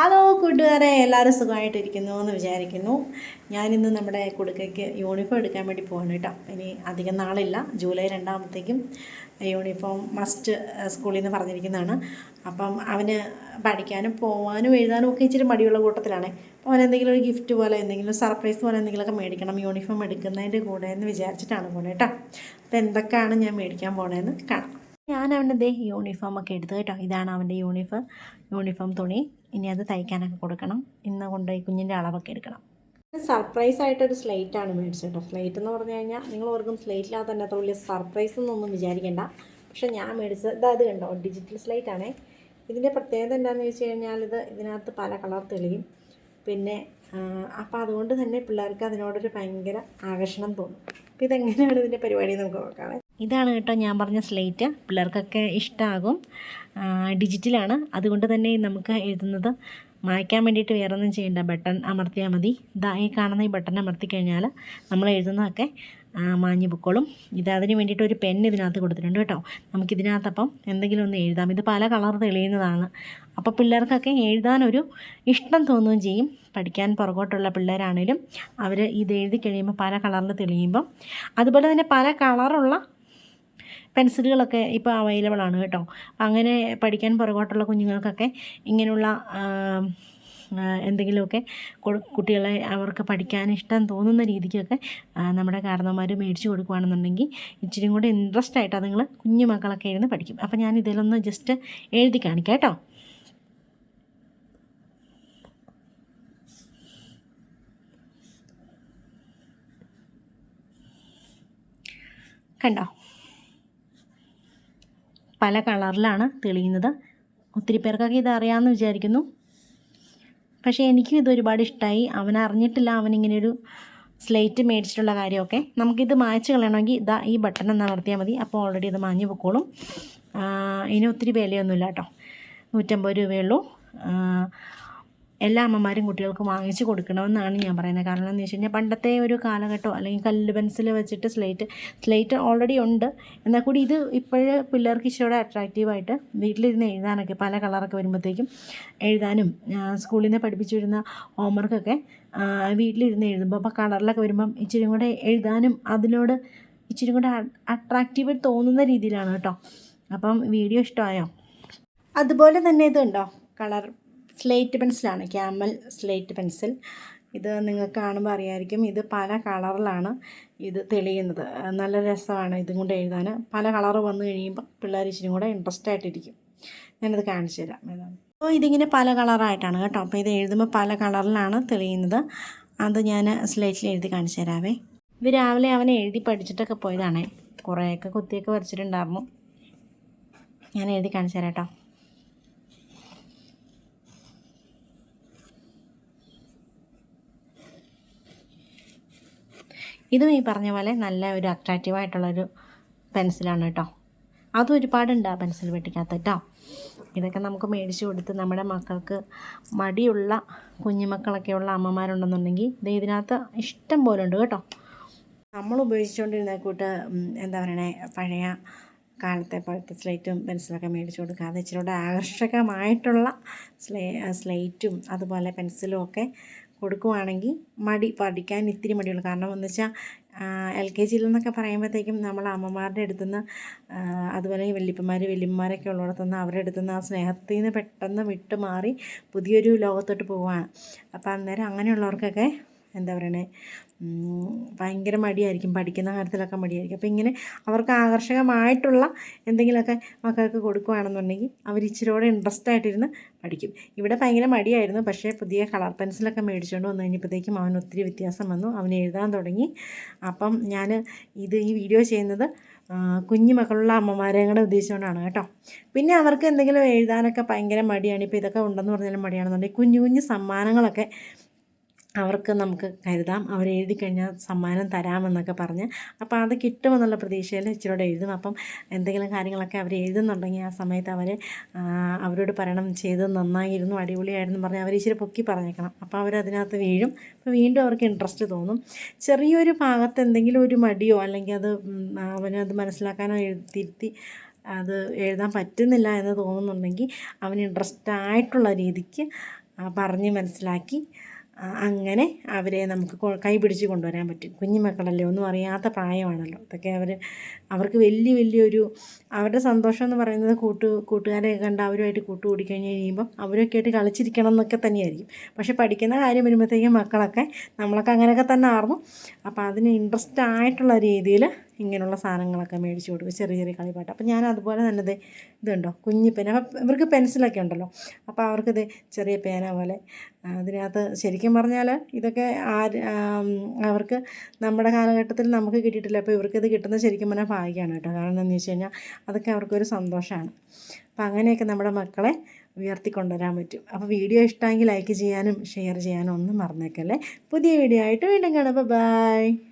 Hello കൂട്ടുകാരെ എല്ലാവരും സുഖമായിട്ടിരിക്കുന്നു എന്ന് വിചാരിക്കുന്നു. ഞാനിന്ന് നമ്മുടെ കുടുക്കയ്ക്ക് യൂണിഫോം എടുക്കാൻ വേണ്ടി പോകണം കേട്ടോ. ഇനി അധികം നാളില്ല. ജൂലൈ രണ്ടാമത്തേക്കും യൂണിഫോം മസ്റ്റ് സ്കൂളിൽ നിന്ന് പറഞ്ഞിരിക്കുന്നതാണ്. അപ്പം അവന് പഠിക്കാനും പോകാനും എഴുതാനും ഒക്കെ ഇച്ചിരി മടിയുള്ള കൂട്ടത്തിലാണ്. അപ്പോൾ അവൻ എന്തെങ്കിലും ഒരു ഗിഫ്റ്റ് പോലെ എന്തെങ്കിലും സർപ്രൈസ് പോലെ എന്തെങ്കിലുമൊക്കെ മേടിക്കണം. യൂണിഫോം എടുക്കുന്നതിന്റെ കൂടെ എന്ന് വിചാരിച്ചിട്ടാണ് പോണത് കേട്ടോ. അപ്പോൾ എന്തൊക്കെയാണ് ഞാൻ മേടിക്കാൻ പോണതെന്ന് കാണാം. ഞാൻ അവന്റെ ദേ യൂണിഫോം ഒക്കെ എടുത്തു കേട്ടോ. ഇതാണ് അവന്റെ യൂണിഫോം. യൂണിഫോം തുണി. ഇനി അത് തയ്ക്കാനൊക്കെ കൊടുക്കണം. ഇന്ന് കൊണ്ടുപോയി കുഞ്ഞിന്റെ അളവൊക്കെ എടുക്കണം. സർപ്രൈസ് ആയിട്ടൊരു സ്ലേറ്റ് ആണ് മേടിച്ചത് കേട്ടോ. സ്ലേറ്റ് എന്ന് പറഞ്ഞു കഴിഞ്ഞാൽ നിങ്ങൾ ഓർക്കും സ്ലേറ്റിനകത്ത് തന്നെ അത്ര വലിയ സർപ്രൈസ് എന്നൊന്നും വിചാരിക്കേണ്ട. പക്ഷെ ഞാൻ മേടിച്ചത് ഇത് അത് കണ്ടോ? ഡിജിറ്റൽ സ്ലേറ്റ് ആണേ. ഇതിന്റെ പ്രത്യേകത എന്താണെന്ന് വെച്ച് കഴിഞ്ഞാൽ ഇത് ഇതിനകത്ത് പല കളർ തെളിയും. പിന്നെ അപ്പോൾ അതുകൊണ്ട് തന്നെ പിള്ളേർക്ക് അതിനോടൊരു ഭയങ്കര ആകർഷണം തോന്നും. അപ്പോൾ ഇതെങ്ങനെയാണ് ഇതിന്റെ പരിപാടി നമുക്ക് നോക്കാം. ഇതാണ് കേട്ടോ ഞാൻ പറഞ്ഞ സ്ലേറ്റ് പിള്ളേർക്കൊക്കെ ഇഷ്ടമാകും ഡിജിറ്റലാണ് അതുകൊണ്ട് തന്നെ നമുക്ക് എഴുതുന്നത് മായ്ക്കാൻ വേണ്ടിയിട്ട് വേറെ ഒന്നും ചെയ്യേണ്ട. ബട്ടൺ അമർത്തിയാൽ മതി. ഇതാ ഈ കാണുന്ന ഈ ബട്ടൺ അമർത്തി കഴിഞ്ഞാൽ നമ്മൾ എഴുതുന്നതൊക്കെ മാഞ്ഞു പൊക്കോളും. ഇത് അതിന് വേണ്ടിയിട്ട് ഒരു പെൻ ഇതിനകത്ത് കൊടുത്തിട്ടുണ്ട് കേട്ടോ. നമുക്ക് ഇതിനകത്തപ്പം എന്തെങ്കിലും ഒന്ന് എഴുതാം. ഇത് പല കളർ തെളിയുന്നതാണ്. അപ്പോൾ പിള്ളേർക്കൊക്കെ എഴുതാനൊരു ഇഷ്ടം തോന്നുകയും ചെയ്യും. പഠിക്കാൻ പുറകോട്ടുള്ള പിള്ളേരാണേലും അവർ ഇത് എഴുതി കഴിയുമ്പോൾ പല കളറിൽ തെളിയുമ്പം. അതുപോലെ തന്നെ പല കളറുള്ള പെൻസിലുകളൊക്കെ ഇപ്പോൾ അവൈലബിൾ ആണ് കേട്ടോ. അങ്ങനെ പഠിക്കാൻ പുറകോട്ടുള്ള കുഞ്ഞുങ്ങൾക്കൊക്കെ ഇങ്ങനെയുള്ള എന്തെങ്കിലുമൊക്കെ കുട്ടികളെ അവർക്ക് പഠിക്കാൻ ഇഷ്ടം തോന്നുന്ന രീതിക്കൊക്കെ നമ്മുടെ കാരണവന്മാർ മേടിച്ചു കൊടുക്കുകയാണെന്നുണ്ടെങ്കിൽ ഇച്ചിരി കൂടെ ഇൻട്രസ്റ്റ് ആയിട്ട് അതുങ്ങൾ കുഞ്ഞു മക്കളൊക്കെ ഇരുന്ന് പഠിക്കും. അപ്പോൾ ഞാൻ ഇതിലൊന്ന് ജസ്റ്റ് എഴുതി കാണിക്കാം കേട്ടോ. കണ്ടോ? പല കളറിലാണ് തെളിയുന്നത്. ഒത്തിരി പേർക്കൊക്കെ ഇത് അറിയാമെന്ന് വിചാരിക്കുന്നു. പക്ഷേ എനിക്കും ഇത് ഒരുപാട് ഇഷ്ടമായി അവൻ അറിഞ്ഞിട്ടില്ല. അവനിങ്ങനെയൊരു സ്ലേറ്റ് മേടിച്ചിട്ടുള്ള കാര്യമൊക്കെ. നമുക്കിത് മായ്ച്ച് കളയണമെങ്കിൽ ഇതാ ഈ ബട്ടൺ ഒന്ന് അമർത്തിയാൽ മതി. അപ്പോൾ ഓൾറെഡി ഇത് മാഞ്ഞു പൊക്കോളും. ഇനി ഒത്തിരി വിലയൊന്നുമില്ല കേട്ടോ. നൂറ്റമ്പത് രൂപയുള്ളൂ എല്ലാ അമ്മമാരും കുട്ടികൾക്ക് വാങ്ങിച്ച് കൊടുക്കണമെന്നാണ് ഞാൻ പറയുന്നത്. കാരണം എന്ന് വെച്ച് കഴിഞ്ഞാൽ പണ്ടത്തെ ഒരു കാലഘട്ടം അല്ലെങ്കിൽ കല്ല് പെൻസിൽ വെച്ചിട്ട് സ്ലേറ്റ് സ്ലേറ്റ് ഓൾറെഡി ഉണ്ട്. എന്നാൽ കൂടി ഇത് ഇപ്പോഴേ പിള്ളേർക്ക് ഇച്ചിരി അട്രാക്റ്റീവായിട്ട് വീട്ടിലിരുന്ന് എഴുതാനൊക്കെ പല കളറൊക്കെ വരുമ്പോഴത്തേക്കും എഴുതാനും സ്കൂളിൽ നിന്ന് പഠിപ്പിച്ചു വരുന്ന ഹോംവർക്കൊക്കെ വീട്ടിലിരുന്ന് എഴുതുമ്പോൾ അപ്പോൾ കളറിലൊക്കെ വരുമ്പം ഇച്ചിരി കൂടെ എഴുതാനും അതിനോട് ഇച്ചിരി കൂടെ അട്രാക്റ്റീവ് തോന്നുന്ന രീതിയിലാണ് കേട്ടോ. അപ്പം വീഡിയോ ഇഷ്ടമായോ? അതുപോലെ തന്നെ ഇതുണ്ടോ? കളർ സ്ലേറ്റ് പെൻസിലാണ് ക്യാമൽ സ്ലേറ്റ് പെൻസിൽ. ഇത് നിങ്ങൾക്ക് കാണുമ്പോൾ അറിയാമായിരിക്കും ഇത് പല കളറിലാണ് ഇത് തെളിയുന്നത്. നല്ല രസമാണ് ഇതും കൊണ്ട് എഴുതാൻ. പല കളർ വന്നു കഴിയുമ്പോൾ പിള്ളേർ ഇച്ചിരി കൂടെ ഇൻട്രസ്റ്റ് ആയിട്ടിരിക്കും. ഞാനത് കാണിച്ചു തരാം. ഏതാണ് അപ്പോൾ ഇതിങ്ങനെ പല കളറായിട്ടാണ് കേട്ടോ. അപ്പോൾ ഇത് എഴുതുമ്പോൾ പല കളറിലാണ് തെളിയുന്നത്. അത് ഞാൻ സ്ലേറ്റിൽ എഴുതി കാണിച്ചു തരാവേ. ഇത് രാവിലെ അവനെ എഴുതി പഠിച്ചിട്ടൊക്കെ പോയതാണേ. കുറേയൊക്കെ കുത്തിയൊക്കെ വരച്ചിട്ടുണ്ടായിരുന്നു. ഞാൻ എഴുതി കാണിച്ചു തരാം കേട്ടോ. ഇതും ഈ പറഞ്ഞ പോലെ നല്ല ഒരു അട്രാക്റ്റീവായിട്ടുള്ളൊരു പെൻസിലാണ് കേട്ടോ അതും ഒരുപാടുണ്ട് ആ പെൻസിൽ വെട്ടിക്കാത്ത കേട്ടോ ഇതൊക്കെ നമുക്ക് മേടിച്ചു കൊടുത്ത് നമ്മുടെ മക്കൾക്ക് മടിയുള്ള കുഞ്ഞുമക്കളൊക്കെയുള്ള അമ്മമാരുണ്ടെന്നുണ്ടെങ്കിൽ ഇത് ഇതിനകത്ത് ഇഷ്ടം പോലെ ഉണ്ട് കേട്ടോ. നമ്മൾ ഉപയോഗിച്ചുകൊണ്ടിരുന്ന കൂട്ട് എന്താ പറയണേ പഴയ കാലത്തെ പോലത്തെ സ്ലേറ്റും പെൻസിലൊക്കെ മേടിച്ചു കൊടുക്കുക. അത് ഇച്ചിരി കൂടെ ആകർഷകമായിട്ടുള്ള സ്ലേ സ്ലേറ്റും അതുപോലെ പെൻസിലും ഒക്കെ കൊടുക്കുവാണെങ്കിൽ മടി പഠിക്കാൻ ഇത്തിരി മടിയുള്ളൂ. കാരണം എന്ന് വെച്ചാൽ എൽ കെ ജിയിൽ നിന്നൊക്കെ പറയുമ്പോഴത്തേക്കും നമ്മൾ അമ്മമാരുടെ അടുത്തു നിന്ന് അതുപോലെ വല്യപ്പന്മാർ വല്യമ്മമാരൊക്കെ ഉള്ളിടത്തു നിന്ന് അവരുടെ അടുത്തു നിന്ന് ആ സ്നേഹത്തിൽ നിന്ന് പെട്ടെന്ന് വിട്ടുമാറി പുതിയൊരു ലോകത്തോട്ട് പോവുകയാണ് അപ്പോൾ അന്നേരം അങ്ങനെയുള്ളവർക്കൊക്കെ എന്താ പറയണേ ഭയങ്കര മടിയായിരിക്കും പഠിക്കുന്ന കാര്യത്തിലൊക്കെ മടിയായിരിക്കും. അപ്പോൾ ഇങ്ങനെ അവർക്ക് ആകർഷകമായിട്ടുള്ള എന്തെങ്കിലുമൊക്കെ മക്കൾക്ക് കൊടുക്കുകയാണെന്നുണ്ടെങ്കിൽ അവർ ഇച്ചിരിയോടെ ഇൻട്രസ്റ്റ് ആയിട്ടിരുന്ന് പഠിക്കും. ഇവിടെ ഭയങ്കര മടിയായിരുന്നു. പക്ഷേ പുതിയ കളർ പെൻസിലൊക്കെ മേടിച്ചുകൊണ്ട് വന്നു കഴിഞ്ഞപ്പോഴത്തേക്കും അവൻ ഒത്തിരി വ്യത്യാസം വന്നു. അവൻ എഴുതാൻ തുടങ്ങി. അപ്പം ഞാൻ ഇത് ഈ വീഡിയോ ചെയ്യുന്നത് കുഞ്ഞു മക്കളുള്ള അമ്മമാരെയും കൂടെ ഉദ്ദേശിച്ചുകൊണ്ടാണ് കേട്ടോ. പിന്നെ അവർക്ക് എന്തെങ്കിലും എഴുതാനൊക്കെ ഭയങ്കര മടിയാണ്. ഇപ്പോൾ ഇതൊക്കെ ഉണ്ടെന്ന് പറഞ്ഞാലും മടിയാണെന്നുണ്ടെങ്കിൽ കുഞ്ഞു കുഞ്ഞു സമ്മാനങ്ങളൊക്കെ അവർക്ക് നമുക്ക് കരുതാം. അവർ എഴുതി കഴിഞ്ഞാൽ സമ്മാനം തരാമെന്നൊക്കെ പറഞ്ഞ് അപ്പോൾ അത് കിട്ടുമെന്നുള്ള പ്രതീക്ഷയിൽ ഇച്ചിരിയോടെ എഴുതും. അപ്പം എന്തെങ്കിലും കാര്യങ്ങളൊക്കെ അവർ എഴുതുന്നുണ്ടെങ്കിൽ ആ സമയത്ത് അവർ അവരോട് പറയണം ചെയ്ത് നന്നായിരുന്നു അടിപൊളിയായിരുന്നു പറഞ്ഞ് അവർ ഇച്ചിരി പൊക്കി പറഞ്ഞേക്കണം. അപ്പോൾ അവരതിനകത്ത് വീഴും. അപ്പോൾ വീണ്ടും അവർക്ക് ഇൻട്രസ്റ്റ് തോന്നും. ചെറിയൊരു ഭാഗത്ത് എന്തെങ്കിലും ഒരു മടിയോ അല്ലെങ്കിൽ അത് അവനത് മനസ്സിലാക്കാനോ തിരുത്തി അത് എഴുതാൻ പറ്റുന്നില്ല എന്ന് തോന്നുന്നുണ്ടെങ്കിൽ അവന് ഇൻട്രസ്റ്റ് ആയിട്ടുള്ള രീതിക്ക് പറഞ്ഞ് മനസ്സിലാക്കി അങ്ങനെ അവരെ നമുക്ക് കൊ- പിടിച്ച് കൊണ്ടുവരാൻ പറ്റും. കുഞ്ഞു മക്കളല്ലേ ഒന്നും അറിയാത്ത പ്രായമാണല്ലോ. അതൊക്കെ അവർ അവർക്ക് വലിയ വലിയൊരു അവരുടെ സന്തോഷം എന്ന് പറയുന്നത് കൂട്ട് കൂട്ടുകാരെ കണ്ട് അവരുമായിട്ട് കൂട്ടുകൂടി കഴിഞ്ഞ് കഴിയുമ്പം അവരൊക്കെ ആയിട്ട് കളിച്ചിരിക്കണം എന്നൊക്കെ തന്നെയായിരിക്കും. പക്ഷേ പഠിക്കുന്ന കാര്യം വരുമ്പോഴത്തേക്കും മക്കളൊക്കെ നമ്മളൊക്കെ അങ്ങനെയൊക്കെ തന്നെ ആർന്നു. അപ്പോൾ അതിന് ഇൻട്രസ്റ്റ് ആയിട്ടുള്ള രീതിയിൽ ഇങ്ങനെയുള്ള സാധനങ്ങളൊക്കെ മേടിച്ച് കൊടുക്കും. ചെറിയ ചെറിയ കളിപ്പാട്ട്. അപ്പോൾ ഞാൻ അതുപോലെ തന്നെ ഇതുണ്ടോ? കുഞ്ഞു പേന. അപ്പം ഇവർക്ക് പെൻസിലൊക്കെ ഉണ്ടല്ലോ. അപ്പോൾ അവർക്കിത് ചെറിയ പേന പോലെ അതിനകത്ത് ശരിക്കും പറഞ്ഞാൽ ഇതൊക്കെ ആര് അവർക്ക് നമ്മുടെ കാലഘട്ടത്തിൽ നമുക്ക് കിട്ടിയിട്ടില്ല. അപ്പോൾ ഇവർക്കിത് കിട്ടുന്നത് ശരിക്കും പറഞ്ഞാൽ ഭാഗ്യമാണ് കേട്ടോ. കാരണം എന്താണെന്ന് വെച്ച് കഴിഞ്ഞാൽ അതൊക്കെ അവർക്കൊരു സന്തോഷമാണ്. അപ്പോൾ അങ്ങനെയൊക്കെ നമ്മുടെ മക്കളെ ഉയർത്തിക്കൊണ്ടുവരാൻ പറ്റും. അപ്പോൾ വീഡിയോ ഇഷ്ടമെങ്കിൽ ലൈക്ക് ചെയ്യാനും ഷെയർ ചെയ്യാനും ഒന്നും മറന്നേക്കല്ലേ. പുതിയ വീഡിയോ ആയിട്ട് വീണ്ടും കാണാം. ബൈ.